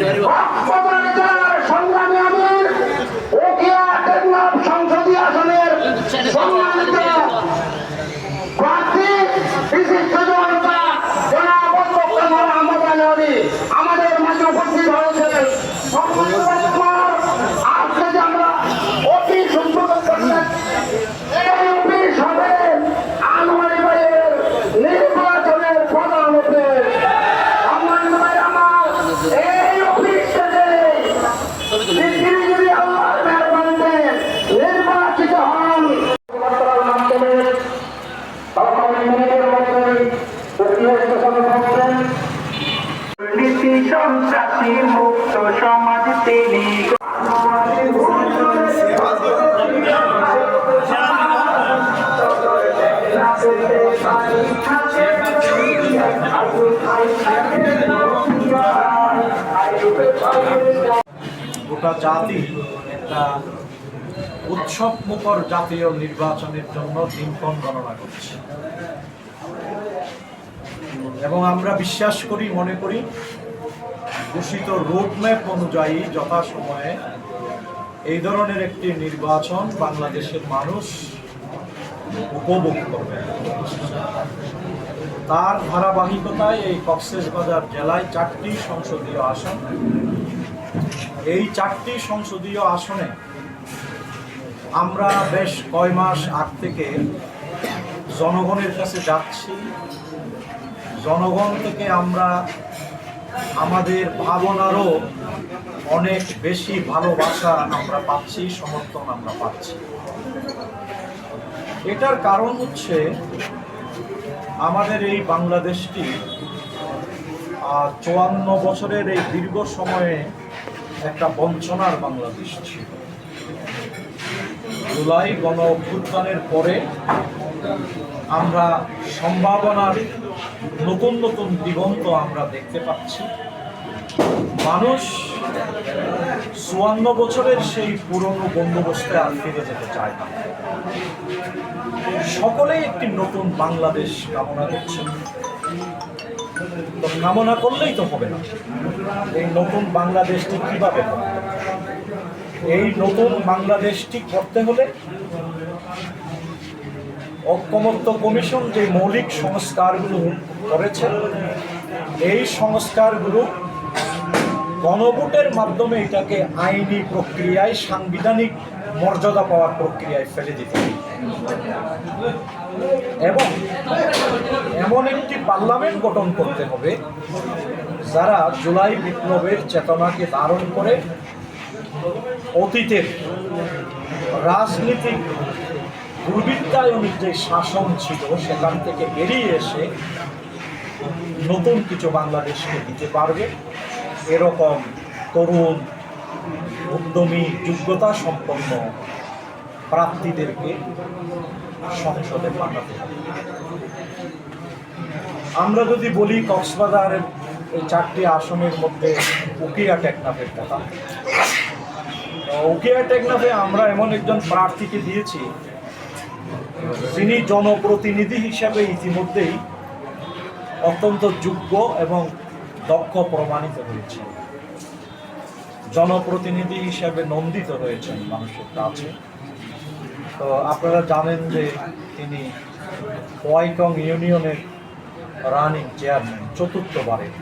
ইসলামী কক্সবাজার জেলার গোটা জাতি একটা উৎসব মুখর জাতীয় নির্বাচনের জন্য দিনক্ষণ গণনা করছে। এবং আমরা বিশ্বাস করি, মনে করি ঘোষিত রোডম্যাপ অনুযায়ী যথাসময়ে এই ধরনের একটি নির্বাচন বাংলাদেশের মানুষ উপভোগ করবে। তার ধারাবাহিকতায় এই কক্সবাজার জেলায় চারটি সংসদীয় আসন এই চারটি সংসদীয় আসনে আমরা বেশ কয় মাস আগ থেকে জনগণের কাছে যাচ্ছি। জনগণ থেকে আমরা আমাদের ভাবনারও অনেক বেশি ভালোবাসা আমরা পাচ্ছি, সমর্থন আমরা পাচ্ছি। এটার কারণ হচ্ছে আমাদের এই বাংলাদেশটি চুয়ান্ন বছরের এই দীর্ঘ সময়ে একটা বঞ্চনার বাংলাদেশ ছিল। জুলাই গণ অভ্যুত্থানের পরে আমরা সম্ভাবনার নতুন নতুন দিগন্ত আমরা দেখতে পাচ্ছি। মানুষ চুয়ান্ন বছরের সেই পুরনো বন্দোবস্তে আর ফিরে যেতে চায় না। সকলেই একটি নতুন বাংলাদেশ কামনা করছে তো কামনা করলেই তো হবে না। এই নতুন বাংলাদেশটি কীভাবে হবে? এই নতুন বাংলাদেশটি করতে হলে ঐক্যমত্য কমিশন যে মৌলিক সংস্কারগুলো করেছে, এই সংস্কারগুলো গণভোটের মাধ্যমে এটাকে আইনি প্রক্রিয়ায় সাংবিধানিক মর্যাদা পাওয়ার প্রক্রিয়ায় ফেলে দিতে এবং এমন একটি পার্লামেন্ট গঠন করতে হবে, যারা জুলাই বিপ্লবের চেতনাকে ধারণ করে অতীতের রাজনীতিক দুর্বৃত্তায়নের যে শাসন ছিল, সেখান থেকে বেরিয়ে এসে নতুন কিছু বাংলাদেশকে দিতে পারবে। এরকম তরুণ, উদ্যমী, যোগ্যতা সম্পন্ন প্রার্থীদেরকে সংসদে পাঠাতে আমরা যদি বলি কক্সবাজারের এই চারটি আসনের মধ্যে উকিয়া টেকনাফের কথা। উকিয়া টেকনাফে আমরা এমন একজন প্রার্থীকে দিয়েছি, যিনি জনপ্রতিনিধি হিসাবে ইতিমধ্যেই অত্যন্ত যোগ্য এবং দক্ষ প্রমাণিত হয়েছে জনপ্রতিনিধি হিসাবে নন্দিত হয়েছেন মানুষের কাছে। তো আপনারা জানেন যে তিনি ওয়াইকং ইউনিয়নের রানিং চেয়ারম্যান চতুর্থবারের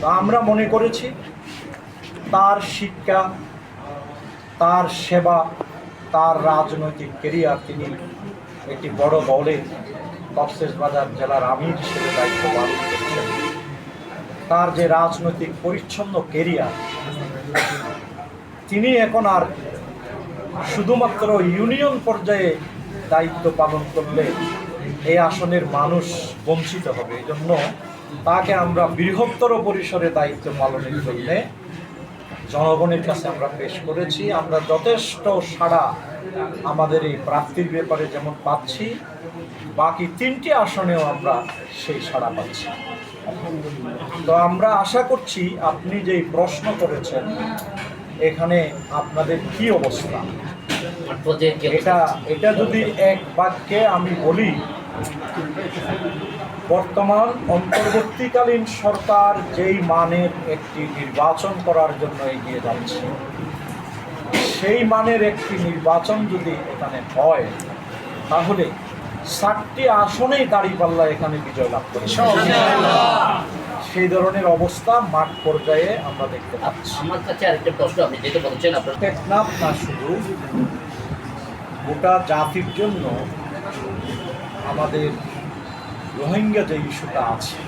তো আমরা মনে করেছি তার শিক্ষা, তার সেবা, তার রাজনৈতিক কেরিয়ার তিনি একটি বড় দলের কক্সবাজার জেলার আমির হিসেবে দায়িত্ব পালন করছেন। তার যে রাজনৈতিক পরিচ্ছন্ন কেরিয়ার, তিনি এখন আর শুধুমাত্র ইউনিয়ন পর্যায়ে দায়িত্ব পালন করলে এই আসনের মানুষ বঞ্চিত হবে। এই জন্য তাকে আমরা বৃহত্তর পরিসরে দায়িত্ব পালনের জন্যে জনগণের কাছে আমরা পেশ করেছি। আমরা যথেষ্ট সাড়া আমাদের এই প্রাপ্তির ব্যাপারে যেমন পাচ্ছি, বাকি তিনটি আসনেও আমরা সেই সাড়া পাচ্ছি। তো আমরা আশা করছি আপনি যেই প্রশ্ন করেছেন, এখানে আপনাদের কি অবস্থা? এটা এটা যদি এক বাক্যে আমি বলি বর্তমান অন্তর্বর্তীকালীন সরকার যেই মানের একটি নির্বাচন করার জন্য এগিয়ে যাচ্ছে সেই মানের একটি নির্বাচন যদি এখানে হয় তাহলে ষাটটি আসনেই দাঁড়িপাল্লা এখানে বিজয় লাভ করে। সেই ধরনের অবস্থা মাঠ পর্যায়ে আমরা দেখতে পাচ্ছি। আমার কাছে আরেকটা প্রশ্ন আপনি যেটা বলছেন আপনার টেকনাফ না শুধু গোটা জাতির জন্য আমাদের রোহিঙ্গা যে ইস্যুটা আছে,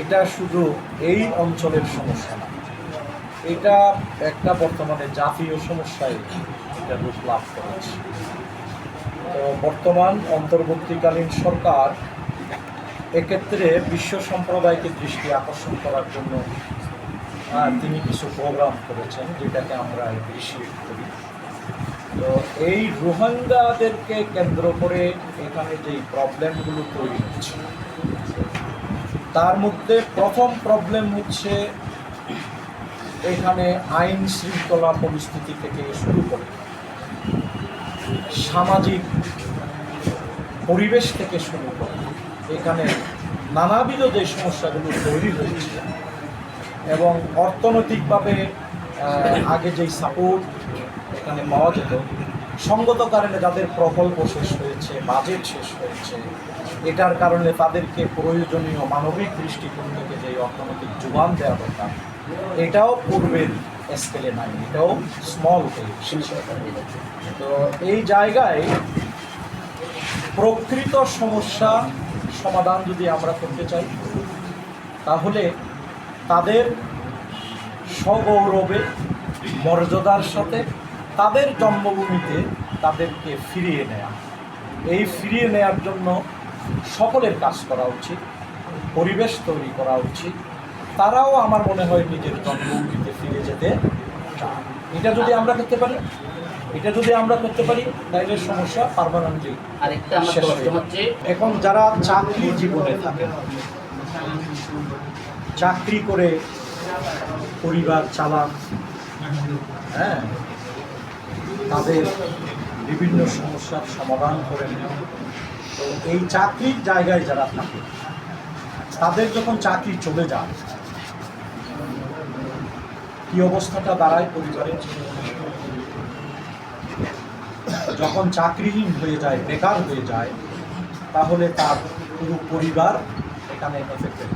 এটা শুধু এই অঞ্চলের সমস্যা না, এটা একটা বর্তমানে জাতীয় সমস্যায় এটা রূপ লাভ করেছে। তো বর্তমান অন্তর্বর্তীকালীন সরকার এক্ষেত্রে বিশ্ব সম্প্রদায়কে দৃষ্টি আকর্ষণ করার জন্য তিনি কিছু প্রোগ্রাম করেছেন যেটাকে আমরা অ্যাপ্রিসিয়েট করি। তো এই রোহিঙ্গাদেরকে কেন্দ্র করে এখানে যেই প্রবলেমগুলো তৈরি হচ্ছে, তার মধ্যে প্রথম প্রবলেম হচ্ছে এখানে আইন শৃঙ্খলা পরিস্থিতি থেকে শুরু করে সামাজিক পরিবেশ থেকে শুরু করে এখানে নানাবিধ যে সমস্যাগুলো তৈরি হয়েছে এবং অর্থনৈতিকভাবে আগে যেই সাপোর্ট এখানে পাওয়া যেত। সঙ্গত কারণে যাদের প্রকল্প শেষ হয়েছে বাজেট শেষ হয়েছে, এটার কারণে তাদেরকে প্রয়োজনীয় মানবিক দৃষ্টিকোণ থেকে যে অর্থনৈতিক যোগান দেওয়া দরকার, এটাও পূর্বের স্কেলে নাই, এটাও স্মল তো এই জায়গায় প্রকৃত সমস্যা সমাধান যদি আমরা করতে চাই, তাহলে তাদের সগৌরবে, মর্যাদার সাথে তাদের জন্মভূমিতে তাদেরকে ফিরিয়ে নেওয়া এই ফিরিয়ে নেওয়ার জন্য সকলের কাজ করা উচিত পরিবেশ তৈরি করা উচিত। তারাও আমার মনে হয় নিজের জন্মভূমিতে ফিরে যেতে চায় এটা যদি আমরা করতে পারি এটা যদি আমরা করতে পারি তাহলে সমস্যা পারমানেন্টলি। হচ্ছে এখন যারা চাকরি জীবনে থাকেন চাকরি করে পরিবার চালান হ্যাঁ তাদের বিভিন্ন সমস্যার সমাধান করেন তো এই চাকরির জায়গায় যারা থাকে, তাদের যখন চাকরি চলে যায়, কি অবস্থাটা দাঁড়ায় পরিবারের যখন চাকরিহীন হয়ে যায়, বেকার হয়ে যায়, তাহলে তার পুরো পরিবার এখানে এফেক্টেড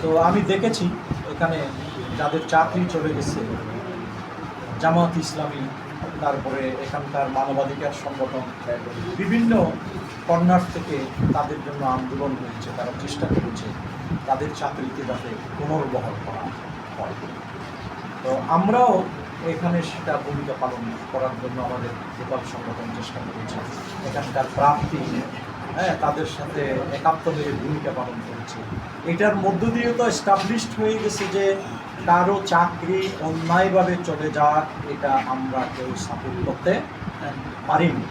তো আমি দেখেছি, এখানে যাদের চাকরি চলে গেছে জামাত ইসলামী, তারপরে এখানকার মানবাধিকার সংগঠন, বিভিন্ন কর্নার থেকে তাদের জন্য আন্দোলন হয়েছে, তারা চেষ্টা করেছে, তাদের চাকরিকে যাতে পুনর্বহাল করা হয়। তো আমরাও এখানে সেটা ভূমিকা পালন করার জন্য আমাদের গোপাল সংগঠন চেষ্টা করেছে। এখানকার প্রাপ্তি হ্যাঁ তাদের সাথে একাত্ম হয়ে ভূমিকা পালন করেছে। এটার মধ্য দিয়ে তো এস্টাবলিশড হয়ে গেছে যে কারও চাকরি অন্যায়ভাবে চলে যাক, এটা আমরা কেউ সাপোর্ট করতে পারিনি।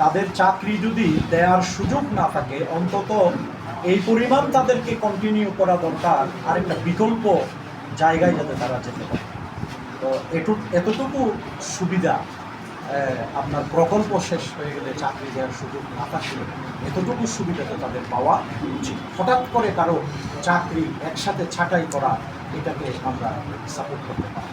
তাদের চাকরি যদি দেওয়ার সুযোগ না থাকে, অন্তত এই পরিমাণ তাদেরকে কন্টিনিউ করা দরকার, আরেকটা বিকল্প জায়গায় যাতে তারা যেতে পারে। তো এটু এতটুকু সুবিধা আপনার প্রকল্প শেষ হয়ে গেলে চাকরি দেওয়ার সুযোগ না থাকলে এতটুকু সুবিধা তো তাদের পাওয়া উচিত। হঠাৎ করে কারও চাকরি একসাথে ছাঁটাই করা, এটাকে আমরা সাপোর্ট করতে পারি।